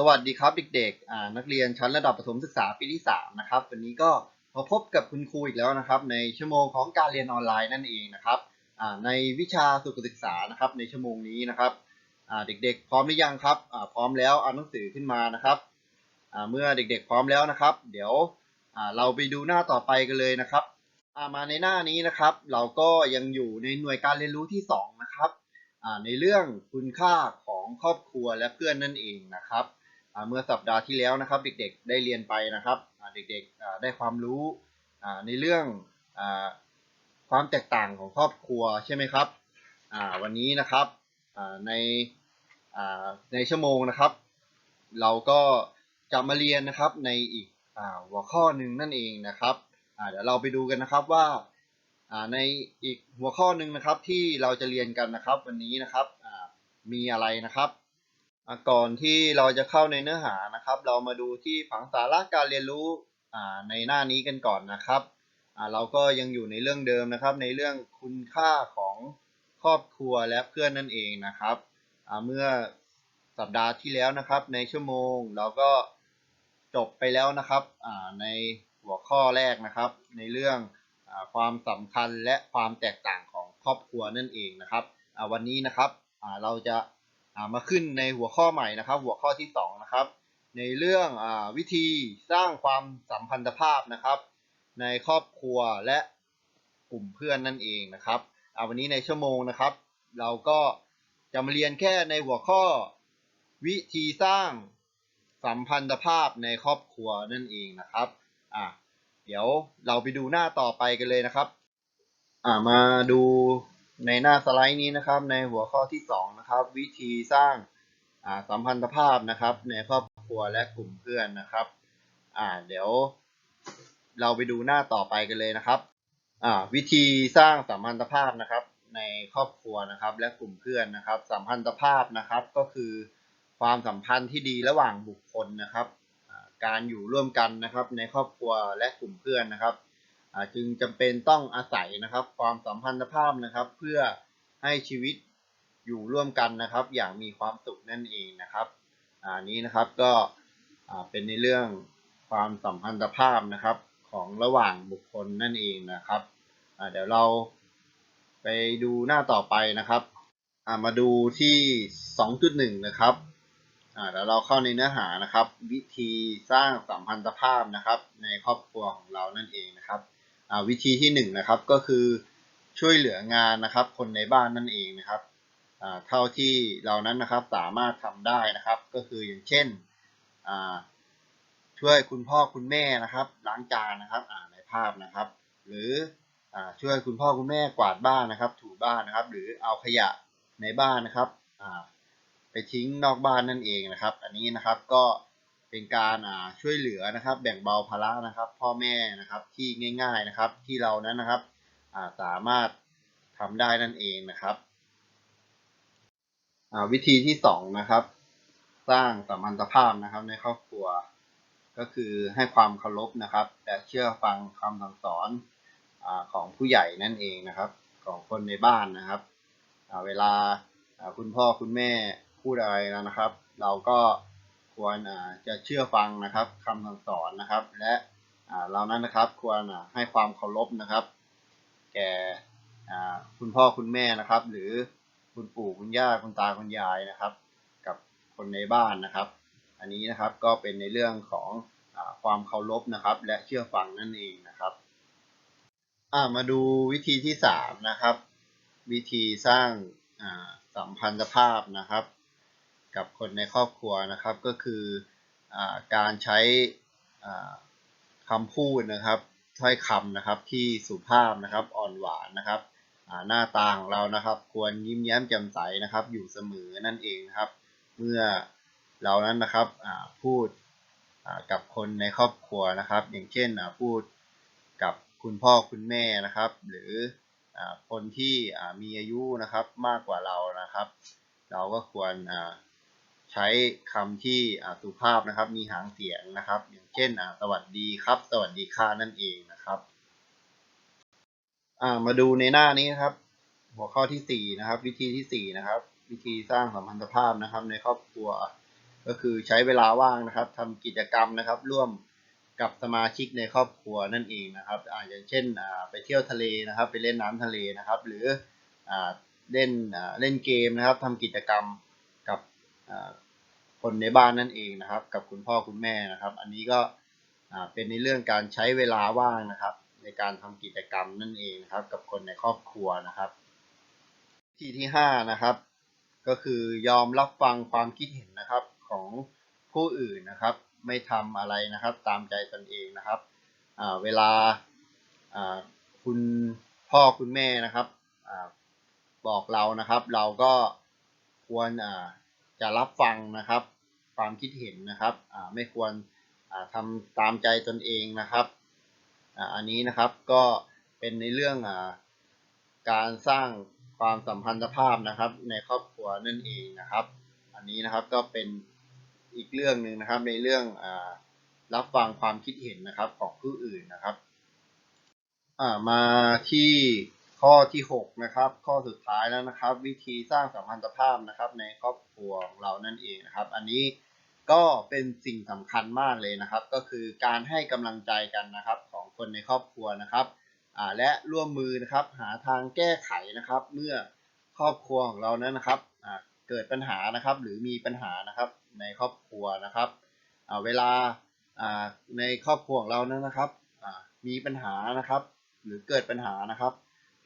สวัสดีครับเด็กๆ อ่านักเรียนชั้นระดับประถมศึกษาปีที่3นะครับวันนี้ก็มาพบกับคุณครูอีกแล้วนะครับ ในชั่วโมงของการเรียนออนไลน์นั่นเองนะครับอ่าในวิชาสุขศึกษานะครับในชั่วโมงนี้นะครับอ่าเด็กๆ พร้อมหรือยังครับอ่าพร้อมแล้วเอาหนังสือขึ้นมานะครับอ่าเมื่อเด็กๆ พร้อมแล้วนะครับ เดี๋ยวอ่าเราไปดูหน้าต่อไปกันเลยนะครับอ่ามาในหน้านี้นะครับ เราก็ยังอยู่ในหน่วยการเรียนรู้ที่สองนะครับอ่าในเรื่องคุณค่าของครอบครัวและเพื่อนนั่นเองนะครับ เมื่อสัปดาห์ที่แล้วนะครับเด็กๆได้เรียนไปนะครับเด็กๆได้ความรู้ในเรื่องอความแตกต่างของครอบครัวใช่ไหมครับวันนี้นะครับในในชั่วโมงนะครับ เราก็จะมาเรียนนะครับในอีกอหัวข้อหนึ่งนั่นเองนะครับเดี๋ยวเราไปดูกันนะครับว่าในอีกหัวข้อหนึ่งนะครับที่เราจะเรียนกันนะครับ วันนี้นะครับมีอะไรนะครับ ก่อนที่เราจะเข้าในเนื้อหานะครับ เรามาดูที่ผังสาระการเรียนรู้ในหน้านี้กันก่อนนะครับ เราก็ยังอยู่ในเรื่องเดิมนะครับ ในเรื่องคุณค่าของครอบครัวและเพื่อนนั่นเองนะครับ เมื่อสัปดาห์ที่แล้วนะครับ ในชั่วโมงเราก็จบไปแล้วนะครับในหัวข้อแรกนะครับ ในเรื่องอความสำคัญและความแตกต่างของครอบครัวนั่นเองนะครับวันนี้นะครับเราจะ มาขึ้นในหัวข้อใหม่นะครับ หัวข้อที่2นะครับในเรื่องอวิธีสร้างความสัมพันธภาพนะครับ ในครอบครัวและกลุ่มเพื่อนนั่นเองนะครับวันนี้ในชั่วโมงนะครับ เราก็จะมาเรียนแค่ในหัวข้อ วิธีสร้างสัมพันธภาพในครอบครัวนั่นเองนะครับอ่าเดี๋ยวเราไปดูหน้าต่อไปกันเลยนะครับอ่ามาดู ในหน้าสไลด์นี้นะครับในหัวข้อที่สองนะครับวิธีสร้างาสัมพันธภาพนะครับ ในครอบครัวและกลุ่มเพื่อนนะครับอ่าเดี๋ยวเราไปดูหน้าต่อไปกันเลยนะครับอ่าวิธีสร้างสัมพันธภาพนะครับ ในครอบครัวนะครับ และกลุ่มเพื่อนนะครับ สัมพันธภาพนะครับก็คือความสัมพันธ์ที่ดีระหว่างบุคคลนะครับ การอยู่ร่วมกันนะครับในครอบครัวและกลุ่มเพื่อนนะครับ จึงจำเป็นต้องอาศัยนะครับ ความสัมพันธภาพนะครับ เพื่อให้ชีวิตอยู่ร่วมกันนะครับ อย่างมีความสุขนั่นเองนะครับอันนี้นะครับก็เป็นในเรื่องความสัมพันธภาพนะครับของระหว่างบุคคลนั่นเองนะครับเดี๋ยวเราไปดูหน้าต่อไปนะครับมาดูที่ 2.1 นะครับแล้วเราเข้าในเนื้อหานะครับ วิธีสร้างสัมพันธภาพนะครับ ในครอบครัวของเรานั่นเองนะครับ วิธีที่1นนะครับก็คือช่วยเหลืองานนะครับ คนในบ้านนั่นเองนะครับเท่าที่เรานั้นนะครับสามารถทำได้นะครับ ก็คืออย่างเช่นช่วยคุณพ่อคุณแม่นะครับ ล้างจานนะครับในภาพนะครับ หรืออช่วยคุณพ่อคุณแม่กวาดบ้านนะครับ ถูบ้านนะครับ หรือเอาขยะในบ้านนะครับไปทิ้งนอกบ้านนั่นเองนะครับ อันนี้นะครับก็ เป็นการช่วยเหลือนะครับ แบ่งเบาภาระนะครับ พ่อแม่นะครับที่ง่ายๆนะครับที่เรานั้นนะครับสามารถทำได้นั่นเองนะครับวิธีที่สองนะครับ สร้างสัมพันธภาพนะครับในครอบครัว ก็คือให้ความเคารพนะครับแต่เชื่อฟังคำสั่งสอนอของผู้ใหญ่นั่นเองนะครับ ของคนในบ้านนะครับเวลาคุณพ่อคุณแม่พูดอะไรนะครับ เราก็ ควรจะเชื่อฟังนะครับคำสั่งสอนนะครับ และเรานั้นนะครับควรให้ความเคารพนะครับ แก่คุณพ่อคุณแม่นะครับ หรือคุณปู่คุณย่าคุณตาคุณยายนะครับ กับคนในบ้านนะครับ อันนี้นะครับก็เป็นในเรื่องของอความเคารพนะครับ และเชื่อฟังนั่นเองนะครับมาดูวิธีที่สามนะครับ วิธีสร้างสัมพันธภาพนะครับ กับคนในครอบครัวนะครับ ก็คืออการใช้คำพูดนะครับถ้อยคำนะครับที่สุภาพนะครับอ่อนหวานนะครับหน้าตาของเรานะครับ ควรยิ้มแย้มแจ่มใสนะครับ อยู่เสมอนั่นเองครับ เมื่อเรานั้นนะครับพูดกับคนในครอบครัวนะครับ อย่างเช่นพูดกับคุณพ่อคุณแม่นะครับ หรือคนที่มีอายุนะครับมากกว่าเรานะครับ เราก็ควร ใช้คำที่สุภาพนะครับ มีหางเสียงนะครับ อย่างเช่นสวัสดีครับ สวัสดีค่ะนั่นเองนะครับมาดูในหน้านี้ครับ หัวข้อที่ 4 นะครับ วิธีที่ 4 นะครับ วิธีสร้างสัมพันธภาพนะครับ ในครอบครัว ก็คือใช้เวลาว่างนะครับทำกิจกรรมนะครับ ร่วมกับสมาชิกในครอบครัวนั่นเองนะครับอาอย่างเช่นไปเที่ยวทะเลนะครับ ไปเล่นน้ำทะเลนะครับ หรืออเล่นเล่นเกมนะครับทำกิจกรรม คนในบ้านนั่นเองนะครับ กับคุณพ่อคุณแม่นะครับ อันนี้ก็เป็นในเรื่องการใช้เวลาว่างนะครับ ในการทำกิจกรรมนั่นเองนะครับ กับคนในครอบครัวนะครับวิธีที่ห้านะครับ ก็คือยอมรับฟังความคิดเห็นนะครับของผู้อื่นนะครับ ไม่ทำอะไรนะครับ ตามใจตนเองนะครับเวลาคุณพ่อคุณแม่นะครับอบอกเรานะครับ เราก็ควรอ่า จะรับฟังนะครับ ความคิดเห็นนะครับไม่ควรอ่าทำตามใจตนเองนะครับอันนี้นะครับก็เป็นในเรื่องอการสร้างความสัมพันธภาพนะครับ ในครอบครัวนั่นเองนะครับ อันนี้นะครับก็เป็นอีกเรื่องหนึ่งนะครับ ในเรื่องอรับฟังความคิดเห็นนะครับของผู้อื่นนะครับมาที่ ข้อที่หกนะครับ ข้อสุดท้ายแล้วนะครับ วิธีสร้างสัมพันธภาพนะครับ ในครอบครัวของเรานั่นเองนะครับ อันนี้ก็เป็นสิ่งสำคัญมากเลยนะครับ ก็คือการให้กำลังใจกันนะครับของคนในครอบครัวนะครับอ่าและร่วมมือนะครับหาทางแก้ไขนะครับ เมื่อครอบครัวของเรานั้นนะครับอ่าเกิดปัญหานะครับ หรือมีปัญหานะครับในครอบครัวนะครับอ่าเวลาอ่าในครอบครัวของเรานั้นนะครับอ่ามีปัญหานะครับ หรือเกิดปัญหานะครับ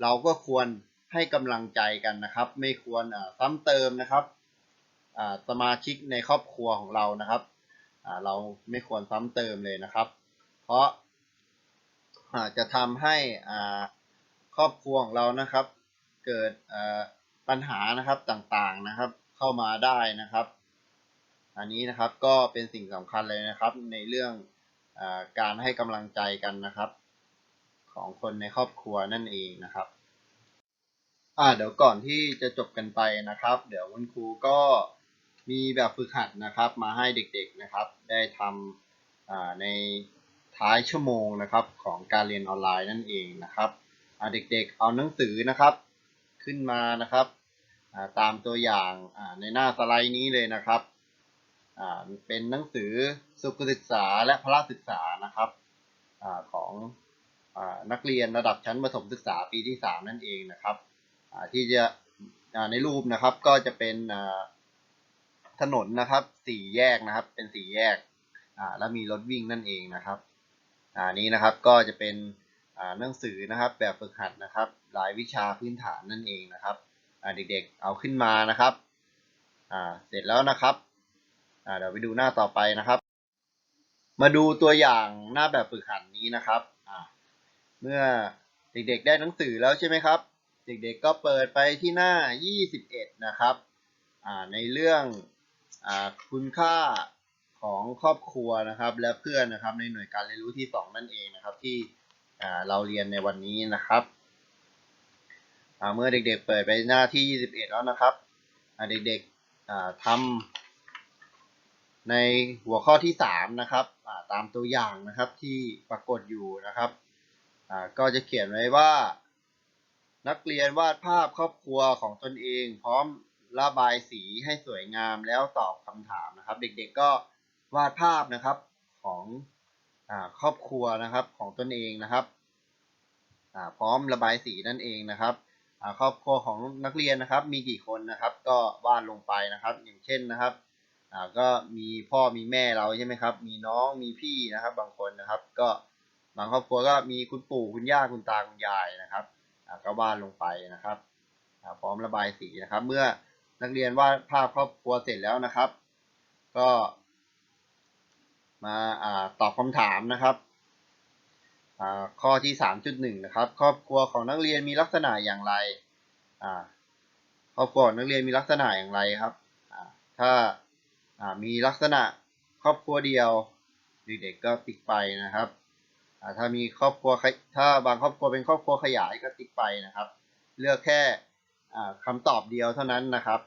เราก็ควรให้กำลังใจกันนะครับ ไม่ควรซ้ำเติมนะครับสมาชิกในครอบครัวของเรานะครับเราไม่ควรซ้ำเติมเลยนะครับ เพราะจะทำให้ครอบครัวของเรานะครับ เกิดปัญหานะครับต่างๆนะครับ เข้ามาได้นะครับ อันนี้นะครับก็เป็นสิ่งสำคัญเลยนะครับในเรื่องอการให้กำลังใจกันนะครับ ของคนในครอบครัวนั่นเองนะครับ อ่าเดี๋ยวก่อนที่จะจบกันไปนะครับ เดี๋ยวคุณครูก็มีแบบฝึกหัดนะครับ มาให้เด็กๆนะครับ ได้ทำอ่าในท้ายชั่วโมงนะครับของการเรียนออนไลน์นั่นเองนะครับอ่าเด็กๆเอาหนังสือนะครับขึ้นมานะครับอ่าตามตัวอย่างอ่าในหน้าสไลด์นี้เลยนะครับอ่าเป็นหนังสือสุขศึกษาและพละศึกษานะครับอาของ นักเรียนระดับชั้นประถมศึกษาปีที่ 3 นั่นเองนะครับที่จะในรูปนะครับก็จะเป็นถนนนะครับสี่แยกนะครับ เป็นสี่แยกแล้วมีรถวิ่งนั่นเองนะครับอ่านี้นะครับก็จะเป็นหนังสือนะครับแบบฝึกหัดนะครับรายวิชาพื้นฐานนั่นเองนะครับเด็กๆเอาขึ้นมานะครับเสร็จแล้วนะครับเดี๋ยวไปดูหน้าต่อไปนะครับ มาดูตัวอย่างหน้าแบบฝึกหัดนี้นะครับ เมื่อเด็กๆได้หนังสือแล้วใช่ไหมครับ เด็กๆก็เปิดไปที่หน้า 21 นะครับในเรื่องอคุณค่าของครอบครัวนะครับ และเพื่อนนะครับในหน่วยการเรียนรู้ที่ 2 นั่นเองนะครับที่เราเรียนในวันนี้นะครับเมื่อเด็กๆเปิดไปหน้าที่ 21 แล้วนะครับเด็กๆทำในหัวข้อที่ 3 นะครับตามตัวอย่างนะครับที่ปรากฏอยู่นะครับ ก็จะเขียนไว้ว่า นักเรียนวาดภาพครอบครัวของตนเอง พร้อมระบายสีให้สวยงามแล้วตอบคำถามนะครับ เด็กๆก็วาดภาพนะครับของอครอบครัวนะครับของตนเองนะครับพร้อมระบายสีนั่นเองนะครับครอบครัวของนักเรียนนะครับ มีกี่คนนะครับ ก็วาดลงไปนะครับ อย่างเช่นนะครับก็มีพ่อมีแม่เราใช่ไหมครับ มีน้องมีพี่นะครับ บางคนนะครับ ก็ บางครอบครัวก็มีคุณปู่คุณย่าคุณตาคุณยายนะครับก็วาดลงไปนะครับพร้อมระบายสีนะครับ เมื่อนักเรียนวาดภาพครอบครัวเสร็จแล้วนะครับ ก็มาอตอบคำถามนะครับข้อที่ 3.1 นะครับ ครอบครัวของนักเรียนมีลักษณะอย่างไรครอบครัวของนักเรียนมีลักษณะอย่างไรครับถ้ามีลักษณะครอบครัวเดียวเด็กๆก็ติ๊กไปนะครับ ถ้ามีครอบครัวถ้าบางครอบครัวเป็นครอบครัวขยายก็ติ๊กไปนะครับ เลือกแค่อ่าคำตอบเดียวเท่านั้นนะครับ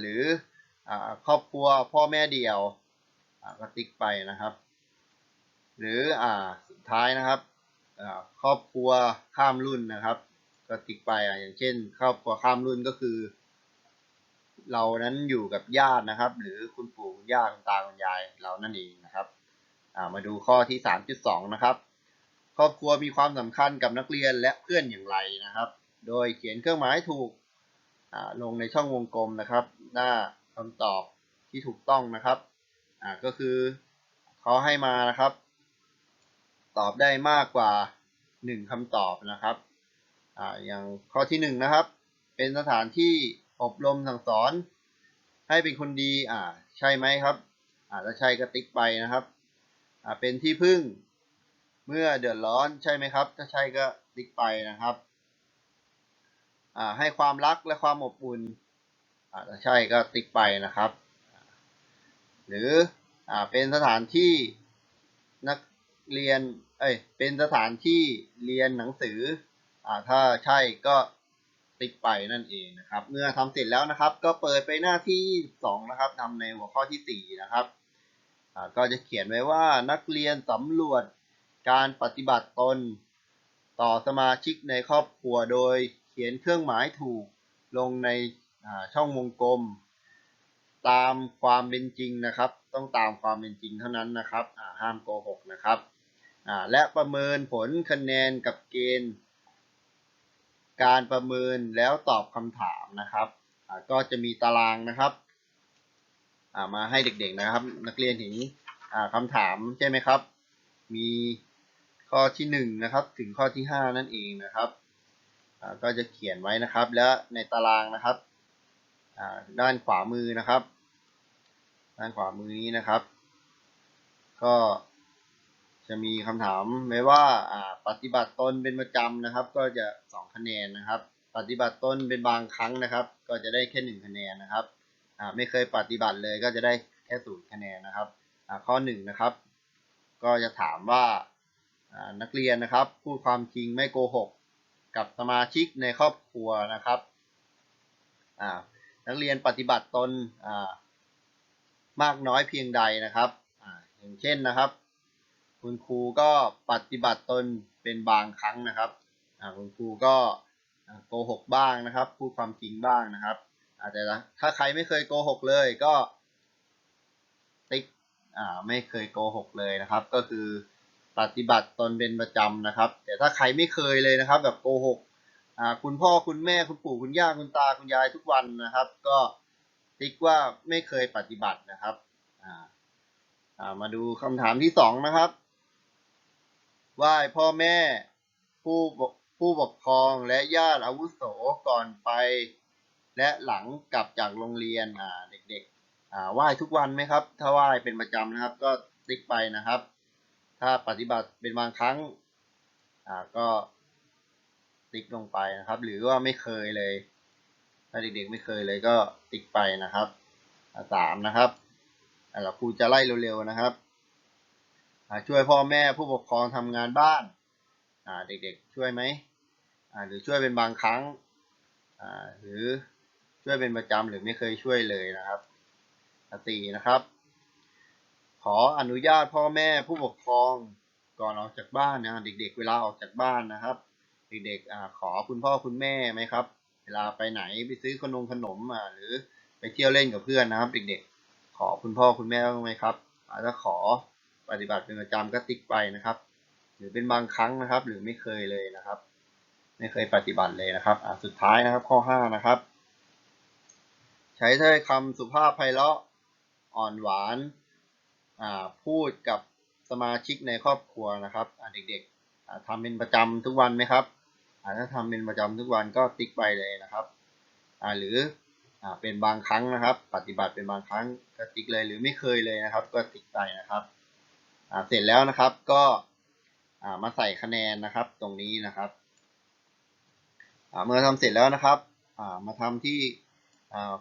หรืออครอบครัวพ่อแม่เดียวก็ติ๊กไปนะครับ หรืออสุดท้ายนะครับครอบครัวข้ามรุ่นนะครับ ก็ติ๊กไปอย่างเช่น ครอบครัวข้ามรุ่นก็คือ เรานั้นอยู่กับญาตินะครับ หรือคุณปู่คุณย่าคุณตาคุณยายเรานั่นเองนะครับ มาดูข้อที่ 3.2 นะครับ ครอบครัวมีความสำคัญกับนักเรียนและเพื่อนอย่างไรนะครับ โดยเขียนเครื่องหมายถูกลงในช่องวงกลมนะครับ หน้าคำตอบที่ถูกต้องนะครับก็คือเขาให้มานะครับ ตอบได้มากกว่า 1คำตอบนะครับออย่างข้อที่ 1 นะครับ เป็นสถานที่อบรมสั่งสอน ให้เป็นคนดีอ่าใช่ไหมครับอาถ้าใช่ก็ติ๊กไปนะครับ เป็นที่พึ่งเมื่อเดือดร้อนใช่ไหมครับ ถ้าใช่ก็ติ๊กไปนะครับให้ความรักและความอบอุ่นถ้าใช่ก็ติ๊กไปนะครับ หรืออเป็นสถานที่นักเรียนเอ้ยเป็นสถานที่เรียนหนังสืออถ้าใช่ก็ติ๊กไปนั่นเองนะครับ เมื่อทำเสร็จแล้วนะครับ ก็เปิดไปหน้าที่ 2 นะครับทำในหัวข้อที่ 4 นะครับ ก็จะเขียนไว้ว่านักเรียนสำรวจการปฏิบัติตน ต่อสมาชิกในครอบครัวโดยเขียนเครื่องหมายถูกลงในช่องวงกลม ตามความเป็นจริงนะครับ ต้องตามความเป็นจริงเท่านั้นนะครับห้ามโกหกนะครับและประเมินผลคะแนนกับเกณฑ์ การประเมินแล้วตอบคำถามนะครับก็จะมีตารางนะครับ มาให้เด็กๆนะครับ นักเรียนเห็นอ่าคำถามใช่ไหมครับ มีข้อที่หนึ่งนะครับถึงข้อที่ห้านั่นเองนะครับก็จะเขียนไว้นะครับ และในตารางนะครับด้านขวามือนะครับ ด้านขวามือนี้นะครับ ก็จะมีคำถามไว้ว่าปฏิบัติตนเป็นประจำนะครับ ก็จะสองคะแนนนะครับ ปฏิบัติตนเป็นบางครั้งนะครับ ก็จะได้แค่หนึ่งคะแนนนะครับ ไม่เคยปฏิบัติเลยก็จะได้แค่ศูนย์คะแนนนะครับข้อหนึ่งนะครับ ก็จะถามว่านักเรียนนะครับ พูดความจริงไม่โกหก กับสมาชิกในครอบครัวนะครับนักเรียนปฏิบัติตนมากน้อยเพียงใดนะครับออย่างเช่นนะครับ คุณครูก็ปฏิบัติตนเป็นบางครั้งนะครับคุณครูก็โกหกบ้างนะครับ พูดความจริงบ้างนะครับ อาจจะถ้าใครไม่เคยโกหกเลยก็ติ๊กอ่าไม่เคยโกหกเลยนะครับ ก็คือปฏิบัติตนเป็นประจำนะครับ แต่ถ้าใครไม่เคยเลยนะครับ แบบโกหกอ่าคุณพ่อคุณแม่คุณปู่คุณย่าคุณตาคุณยายทุกวันนะครับ ก็ติ๊กว่าไม่เคยปฏิบัตินะครับอ่าอ่ามาดูคำถามที่สองนะครับไหว้พ่อแม่ผู้ผู้ปกครองและญาติอาวุโสก่อนไป และหลังกลับจากโรงเรียนอ่าเด็กๆอ่าไหว้ทุกวันไหมครับ ถ้าไหว้เป็นประจำนะครับ ก็ติ๊กไปนะครับ ถ้าปฏิบัติเป็นบางครั้งอ่าก็ติ๊กลงไปนะครับ หรือว่าไม่เคยเลย ถ้าเด็กๆไม่เคยเลยก็ติ๊กไปนะครับสามนะครับอ่าเราครูจะไล่เร็วๆนะครับช่วยพ่อแม่ผู้ปกครองทำงานบ้านเด็กๆช่วยไหมหรือช่วยเป็นบางครั้งหรือ ช่วยเป็นประจำหรือไม่เคยช่วยเลยนะครับสี่นะครับ ขออนุญาตพ่อแม่ผู้ปกครองก่อนออกจากบ้านนะเด็กๆเวลาออกจากบ้านนะครับ เด็กๆขอคุณพ่อคุณแม่ไหมครับ เวลาไปไหนไปซื้อขนมขนมอ่าหรือไปเที่ยวเล่นกับเพื่อนนะครับ เด็กๆ ขอคุณพ่อคุณแม่บ้างไหมครับอาถ้าขอปฏิบัติเป็นประจำก็ติ๊กไปนะครับ หรือเป็นบางครั้งนะครับ หรือไม่เคยเลยนะครับ ไม่เคยปฏิบัติเลยนะครับสุดท้ายนะครับข้อห้านะครับ ใช้ถ้อยคำสุภาพไพเราะอ่อนหวานอ่าพูดกับสมาชิกในครอบครัวนะครับอ่าเด็กๆทำเป็นประจำทุกวันไหมครับอ่าถ้าทำเป็นประจำทุกวันก็ติ๊กไปเลยนะครับอ่าหรืออ่าเป็นบางครั้งนะครับ ปฏิบัติเป็นบางครั้งก็ติ๊กเลยหรือไม่เคยเลยนะครับ ก็ติ๊กไปนะครับอ่าเสร็จแล้วนะครับก็อ่ามาใส่คะแนนนะครับตรงนี้นะครับอ่าเมื่อทำเสร็จแล้วนะครับอ่ามาทำที่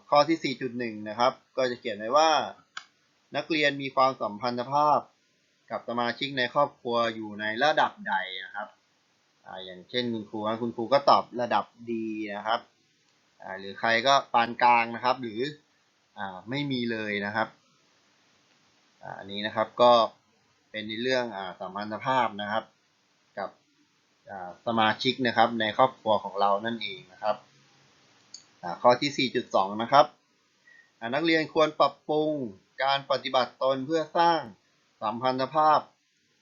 ข้อที่ 4.1 นะครับ ก็จะเขียนไว้ว่า นักเรียนมีความสัมพันธภาพกับสมาชิกในครอบครัวอยู่ในระดับใดนะครับออย่างเช่นคุณครูนะคุณครูก็ตอบระดับดีนะครับหรือใครก็ปานกลางนะครับ หรืออไม่มีเลยนะครับอ,อันนี้นะครับก็เป็นในเรื่องอาสัมพันธภาพนะครับ กับสมาชิกนะครับในครอบครัวของเรานั่นเองนะครับ ข้อที่ 4.2 นะครับนักเรียนควรปรับปรุงการปฏิบัติตนเพื่อสร้างสัมพันธภาพ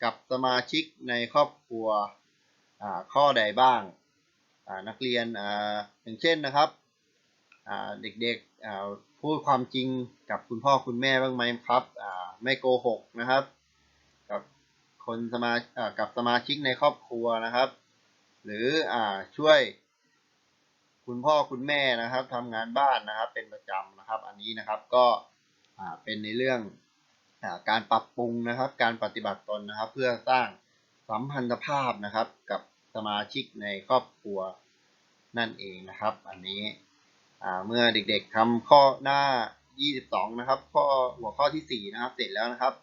กับสมาชิกในครอบครัวข้อใดบ้าง นักเรียนอย่างเช่นนะครับเด็กๆพูดความจริงกับคุณพ่อคุณแม่บ้างไหมครับไม่โกหกนะครับ กับคนสมากับสมาชิกในครอบครัวนะครับ หรืออช่วย คุณพ่อคุณแม่นะครับทำงานบ้านนะครับ เป็นประจำนะครับ อันนี้นะครับก็เป็นในเรื่องอการปรับปรุงนะครับ การปฏิบัติตนนะครับ เพื่อสร้างสัมพันธภาพนะครับ กับสมาชิกในครอบครัวนั่นเองนะครับ อันนี้เมื่อเด็กๆทำข้อหน้า 22 นะครับ ข้อหัวข้อที่ 4 นะครับ เสร็จแล้วนะครับ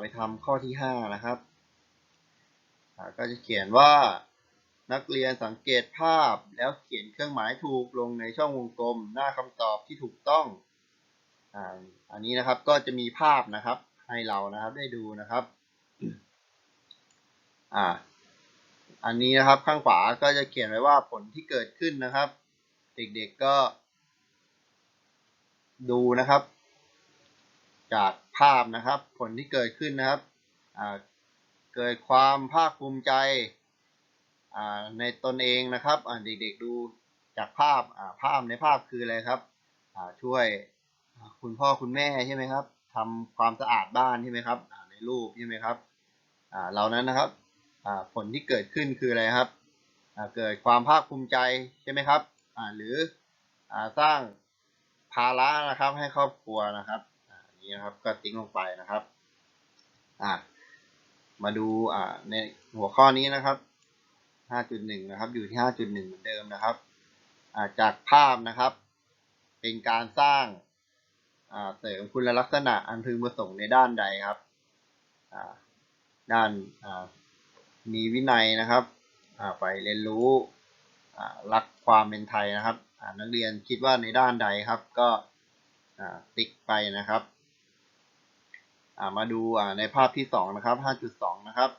ไปทำข้อที่ 5 นะครับก็จะเขียนว่า นักเรียนสังเกตภาพแล้วเขียนเครื่องหมายถูกลงในช่องวงกลม หน้าคำตอบที่ถูกต้องอ่าอันนี้นะครับก็จะมีภาพนะครับให้เรานะครับได้ดูนะครับอ่าอันนี้นะครับข้างขวาก็จะเขียนไว้ว่าผลที่เกิดขึ้นนะครับ เด็กๆก็ ดูนะครับ จากภาพนะครับ ผลที่เกิดขึ้นนะครับเกิดความภาคภูมิใจ ในตนเองนะครับเด็กๆดูจากภาพภาพในภาพคืออะไรครับช่วยคุณพ่อคุณแม่ใช่ไหมครับทำความสะอาดบ้านใช่ไหมครับในรูปใช่ไหมครับเหล่านั้นนะครับผลที่เกิดขึ้นคืออะไรครับเกิดความภาคภูมิใจใช่ไหมครับหรืออสร้างภาระนะครับให้ครอบครัวนะครับนนี้นะครับก็ทิ้งลงไปนะครับมาดูในหัวข้อนี้นะครับ 5.1 นะครับ อยู่ที่ 5.1 เหมือนเดิมนะครับาจากภาพนะครับ เป็นการสร้างาเสริมคุณลักษณะอันพึงประสงค์ในด้านใดครับ ด้านามีวินัยนะครับไปเรียนรู้รักความเป็นไทยนะครับนักเรียนคิดว่าในด้านใดครับก็ติ๊กไปนะครับามาดูในภาพที่ 2 นะครับ 5.2 นะครับ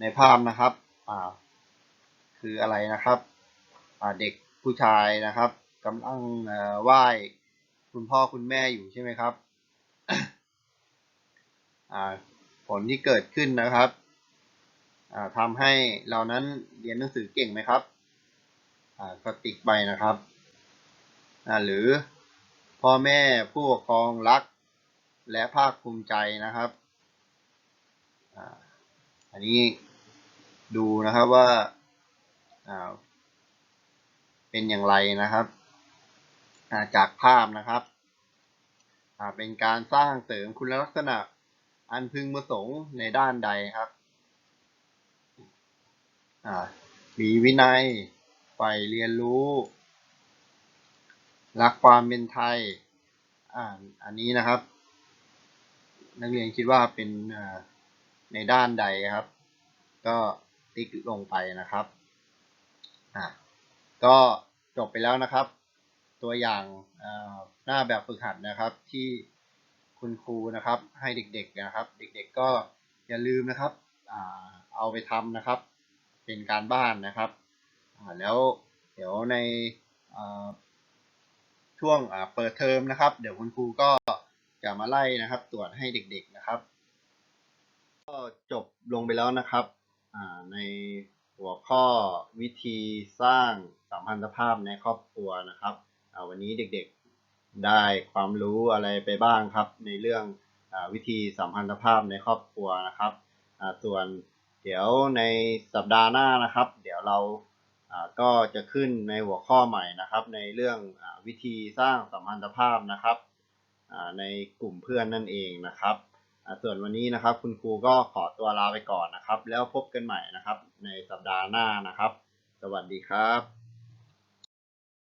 ในภาพนะครับอ่าคืออะไรนะครับอ่าเด็กผู้ชายนะครับกำลังไหว้คุณพ่อคุณแม่อยู่ใช่ไหมครับผลที่เกิดขึ้นนะครับทำให้เรานั้นเรียนหนังสือเก่งไหมครับก็ติ๊กไปนะครับ หรือพ่อแม่ผู้ปกครองรักและภาคภูมิใจนะครับ อันนี้ ดูนะครับว่าาเป็นอย่างไรนะครับาจากภาพนะครับเป็นการสร้างเสริมคุณลักษณะอันพึงประสงค์ในด้านใดครับมีวินัยใฝ่เรียนรู้ รักความเป็นไทยอ่าอันนี้นะครับ นักเรียนคิดว่าเป็นในด้านใดครับ ก็ ติ๊กลงไปนะครับอะก็จบไปแล้วนะครับ ตัวอย่างหน้าแบบฝึกหัดนะครับที่คุณครูนะครับ ให้เด็กๆนะครับ เด็กๆก็อย่าลืมนะครับเอาไปทำนะครับ เป็นการบ้านนะครับแล้วเดี๋ยวในช่วงเปิดเทอมนะครับ เดี๋ยวคุณครูก็จะมาไล่นะครับ ตรวจให้เด็กๆนะครับ ก็จบลงไปแล้วนะครับ ในหัวข้อวิธีสร้างสัมพันธภาพในครอบครัวนะครับ วันนี้เด็กๆได้ความรู้อะไรไปบ้างครับ ในเรื่องอวิธีสัมพันธภาพในครอบครัวนะครับส่วนเดี๋ยวในสัปดาห์หน้านะครับ เดี๋ยวเราก็จะขึ้นในหัวข้อใหม่นะครับ ในเรื่องอวิธีสร้างสัมพันธภาพนะครับในกลุ่มเพื่อนนั่นเองนะครับ ส่วนวันนี้นะครับ คุณครูก็ขอตัวลาไปก่อนนะครับ แล้วพบกันใหม่นะครับ ในสัปดาห์หน้านะครับ สวัสดีครับ